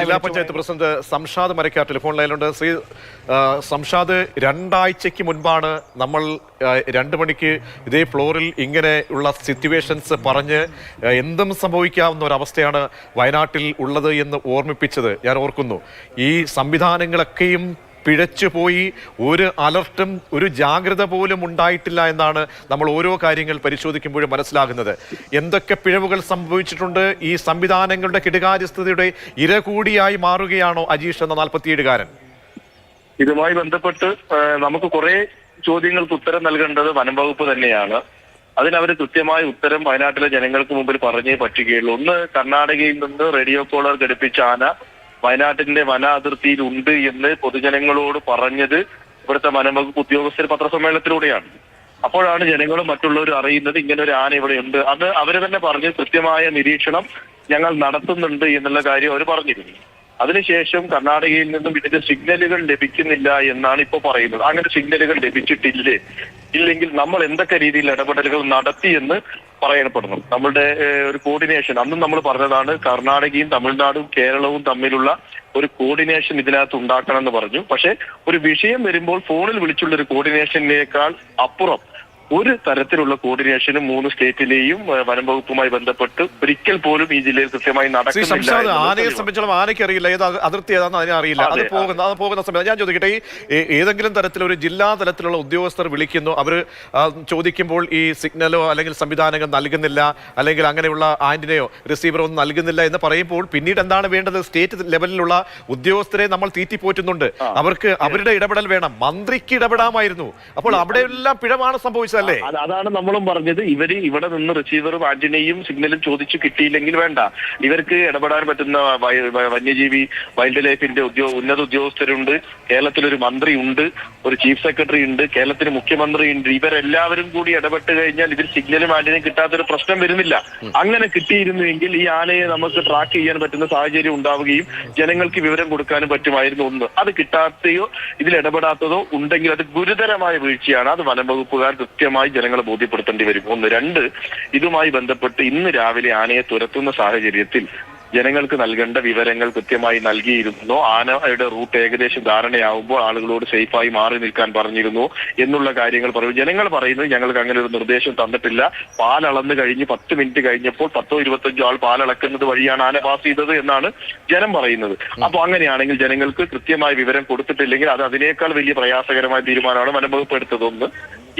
ജില്ലാ panchayat president Samshad Marakkar telephone ലൈനിലുണ്ട്. ശ്രീ സംഷാദ് രണ്ടാഴ്ചയ്ക്ക് മുൻപാണ് നമ്മൾ രണ്ടു മണിക്ക് ഇതേ ഫ്ലോറിൽ ഇങ്ങനെയുള്ള സിറ്റുവേഷൻസ് പറഞ്ഞ് എന്തും സംഭവിക്കാവുന്ന ഒരവസ്ഥയാണ് വയനാട്ടിൽ ഉള്ളത് എന്ന് ഓർമ്മിപ്പിച്ചത്. ഞാൻ ഓർക്കുന്നു. ഈ സംവിധാനങ്ങളൊക്കെയും പിഴച്ചുപോയി ഒരു അലർട്ടും ഒരു ജാഗ്രത പോലും ഉണ്ടായിട്ടില്ല എന്നാണ് നമ്മൾ ഓരോ കാര്യങ്ങൾ പരിശോധിക്കുമ്പോഴും മനസ്സിലാകുന്നത്. എന്തൊക്കെ പിഴവുകൾ സംഭവിച്ചിട്ടുണ്ട് ഈ സംവിധാനങ്ങളുടെ കിടുകാര്യസ്ഥതയുടെ ഇര കൂടിയായി മാറുകയാണോ അജീഷ് എന്ന നാൽപ്പത്തിയേഴുകാരൻ? ഇതുമായി ബന്ധപ്പെട്ട് നമുക്ക് കുറെ ചോദ്യങ്ങൾക്ക് ഉത്തരം നൽകേണ്ടത് വനംവകുപ്പ് തന്നെയാണ്. അതിനവർ കൃത്യമായ ഉത്തരം വയനാട്ടിലെ ജനങ്ങൾക്ക് മുമ്പിൽ പറഞ്ഞേ പറ്റുകയുള്ളൂ. ഒന്ന് കർണാടകയിൽ നിന്ന് റേഡിയോ കോളർ ഘടിപ്പിച്ച ആന വയനാട്ടിന്റെ വന അതിർത്തിയിൽ ഉണ്ട് എന്ന് പൊതുജനങ്ങളോട് പറഞ്ഞത് ഇവിടുത്തെ വനംവകുപ്പ് ഉദ്യോഗസ്ഥർ പത്രസമ്മേളനത്തിലൂടെയാണ്. അപ്പോഴാണ് ജനങ്ങളും മറ്റുള്ളവരും അറിയുന്നത് ഇങ്ങനെ ഒരു ആന ഇവിടെ ഉണ്ട്. അത് അവർ തന്നെ പറഞ്ഞ് കൃത്യമായ നിരീക്ഷണം ഞങ്ങൾ നടത്തുന്നുണ്ട് എന്നുള്ള കാര്യം അവർ പറഞ്ഞിരുന്നു. അതിനുശേഷം കർണാടകയിൽ നിന്നും ഇതിന്റെ സിഗ്നലുകൾ ലഭിക്കുന്നില്ല എന്നാണ് ഇപ്പൊ പറയുന്നത്. അങ്ങനെ സിഗ്നലുകൾ ലഭിച്ചിട്ടില്ലേ? ഇല്ലെങ്കിൽ നമ്മൾ എന്തൊക്കെ രീതിയിൽ ഇടപെടലുകൾ നടത്തി എന്ന് പറയപ്പെടുന്നു. നമ്മളുടെ ഒരു കോർഡിനേഷൻ അന്നും നമ്മൾ പറഞ്ഞതാണ് കർണാടകയും തമിഴ്നാടും കേരളവും തമ്മിലുള്ള ഒരു കോർഡിനേഷൻ ഇതിനകത്ത് ഉണ്ടാക്കണം എന്ന് പറഞ്ഞു. പക്ഷെ ഒരു വിഷയം വരുമ്പോൾ ഫോണിൽ വിളിച്ചുള്ള ഒരു കോർഡിനേഷനേക്കാൾ അപ്പുറം ഒരു തരത്തിലുള്ള കോർഡിനേഷനും മൂന്ന് സ്റ്റേറ്റിലെയും വനം വകുപ്പുമായി ബന്ധപ്പെട്ട് ഒരിക്കൽ പോലും ഈ ജില്ലയിൽ കൃത്യമായി നടക്കുന്നില്ല ആനയെ. സംബന്ധിച്ചോളം ആനയ്ക്ക് അറിയില്ല. ഏത് അതിർത്തി ഏതാണെന്ന് അതിനെ അറിയില്ല. അത്. പോകുന്ന അത് പോകുന്ന സമയത്ത് ഞാൻ ചോദിക്കട്ടെ ഈ ഏതെങ്കിലും തരത്തിൽ ഒരു ജില്ലാ തലത്തിലുള്ള ഉദ്യോഗസ്ഥർ വിളിക്കുന്നു. അവർ ചോദിക്കുമ്പോൾ ഈ സിഗ്നലോ അല്ലെങ്കിൽ സംവിധാനങ്ങൾ നൽകുന്നില്ല അല്ലെങ്കിൽ അങ്ങനെയുള്ള ആന്റിനയോ റിസീവറോ ഒന്നും നൽകുന്നില്ല എന്ന് പറയുമ്പോൾ പിന്നീട് എന്താണ് വേണ്ടത്? സ്റ്റേറ്റ് ലെവലിലുള്ള ഉദ്യോഗസ്ഥരെ നമ്മൾ തീറ്റിപ്പോറ്റുന്നുണ്ട്. അവർക്ക് അവരുടെ ഇടപെടൽ വേണം. മന്ത്രിക്ക് ഇടപെടാമായിരുന്നു. അപ്പോൾ അവിടെയെല്ലാം പിഴവാണ് അത് അതാണ് നമ്മളും പറഞ്ഞത്. ഇവർ ഇവിടെ നിന്ന് റിസീവറും ആന്റിനെയും സിഗ്നലും ചോദിച്ചു കിട്ടിയില്ലെങ്കിൽ വേണ്ട. ഇവർക്ക് ഇടപെടാൻ പറ്റുന്ന വന്യജീവി വൈൽഡ് ലൈഫിന്റെ ഉദ്യോഗ ഉന്നത ഉദ്യോഗസ്ഥരുണ്ട്. കേരളത്തിൽ ഒരു മന്ത്രി ഉണ്ട് ഒരു ചീഫ് സെക്രട്ടറി ഉണ്ട്. കേരളത്തിന് മുഖ്യമന്ത്രി ഉണ്ട് ഇവരെല്ലാവരും കൂടി ഇടപെട്ട് കഴിഞ്ഞാൽ ഇതിൽ സിഗ്നലും ആന്റിനെയും കിട്ടാത്തൊരു പ്രശ്നം വരുന്നില്ല. അങ്ങനെ കിട്ടിയിരുന്നുവെങ്കിൽ ഈ ആനയെ നമുക്ക് ട്രാക്ക് ചെയ്യാൻ പറ്റുന്ന സാഹചര്യം ഉണ്ടാവുകയും ജനങ്ങൾക്ക് വിവരം കൊടുക്കാനും പറ്റുമായിരുന്നു ഒന്ന്. അത് കിട്ടാത്തയോ ഇതിൽ ഇടപെടാത്തതോ ഉണ്ടെങ്കിൽ അത് ഗുരുതരമായ വീഴ്ചയാണ്. അത് വനം വകുപ്പുകാർ കൃത്യമായി ജനങ്ങളെ ബോധ്യപ്പെടുത്തേണ്ടി വരും. ഒന്ന് രണ്ട് ഇതുമായി ബന്ധപ്പെട്ട് ഇന്ന് രാവിലെ ആനയെ തുരത്തുന്ന സാഹചര്യത്തിൽ ജനങ്ങൾക്ക് നൽകേണ്ട വിവരങ്ങൾ കൃത്യമായി നൽകിയിരുന്നോ? ആനയുടെ റൂട്ട് ഏകദേശം ധാരണയാവുമ്പോൾ ആളുകളോട് സേഫായി മാറി നിൽക്കാൻ പറഞ്ഞിരുന്നു എന്നുള്ള കാര്യങ്ങൾ പറയും. ജനങ്ങൾ പറയുന്നത് ഞങ്ങൾക്ക് അങ്ങനെ ഒരു നിർദ്ദേശം തന്നിട്ടില്ല. പാലളന്ന് കഴിഞ്ഞ് പത്ത് മിനിറ്റ് കഴിഞ്ഞപ്പോൾ പത്തോ ഇരുപത്തഞ്ചോ ആൾ പാലളക്കുന്നത് വഴിയാണ് ആന പാസ് ചെയ്തത് എന്നാണ് ജനം പറയുന്നത്. അപ്പൊ അങ്ങനെയാണെങ്കിൽ ജനങ്ങൾക്ക് കൃത്യമായ വിവരം കൊടുത്തിട്ടില്ലെങ്കിൽ അത് അതിനേക്കാൾ വലിയ പ്രയാസകരമായ തീരുമാനമാണ് വനംവകുപ്പ് എടുത്തതൊന്ന്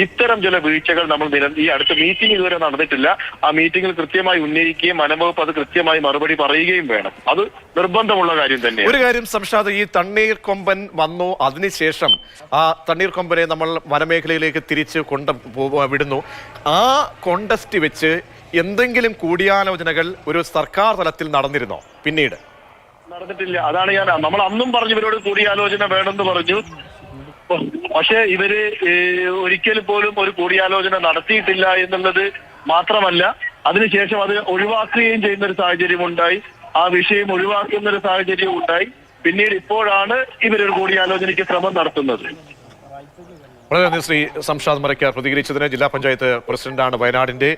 ഇത്തരം ചില വീഴ്ചകൾ നമ്മൾ ഈ അടുത്ത മീറ്റിംഗ് ഇതുവരെ നടന്നിട്ടില്ല. ആ മീറ്റിംഗിൽ കൃത്യമായി ഉന്നയിക്കുകയും വനംവകുപ്പ് അത് കൃത്യമായി മറുപടി പറയുകയും വേണം. അത് നിർബന്ധമുള്ള കാര്യം തന്നെ ഒരു കാര്യം സംഷാദ് ഈ തണ്ണീർ കൊമ്പൻ വന്നു അതിനുശേഷം ആ തണ്ണീർ കൊമ്പനെ നമ്മൾ വനമേഖലയിലേക്ക് തിരിച്ച് കൊണ്ട വിടുന്നു. ആ കോണ്ടസ്റ്റ് വെച്ച് എന്തെങ്കിലും കൂടിയാലോചനകൾ ഒരു സർക്കാർ തലത്തിൽ നടന്നിരുന്നോ? പിന്നീട്. നടന്നിട്ടില്ല. അതാണ് ഞാൻ നമ്മൾ അന്നും പറഞ്ഞു ഇവരോട് കൂടിയാലോചന വേണമെന്ന് പറഞ്ഞു. പക്ഷേ ഇവർ ഒരിക്കലും പോലും ഒരു കൂടിയാലോചന നടത്തിയിട്ടില്ല എന്നുള്ളത് മാത്രമല്ല അതിനുശേഷം അത് ഒഴിവാക്കുകയും ചെയ്യുന്ന ഒരു സാഹചര്യം ഉണ്ടായി. ആ വിഷയം ഒഴിവാക്കുന്ന ഒരു സാഹചര്യം ഉണ്ടായി. പിന്നീട് ഇപ്പോഴാണ് ഇവരൊരു കൂടിയാലോചനയ്ക്ക് ശ്രമം നടത്തുന്നത്. വളരെ നന്ദി ശ്രീ സംഷാദ് മരക്കാർ പ്രതികരിച്ചതിന് ജില്ലാ പഞ്ചായത്ത് പ്രസിഡന്റാണ് വയനാടിന്റെ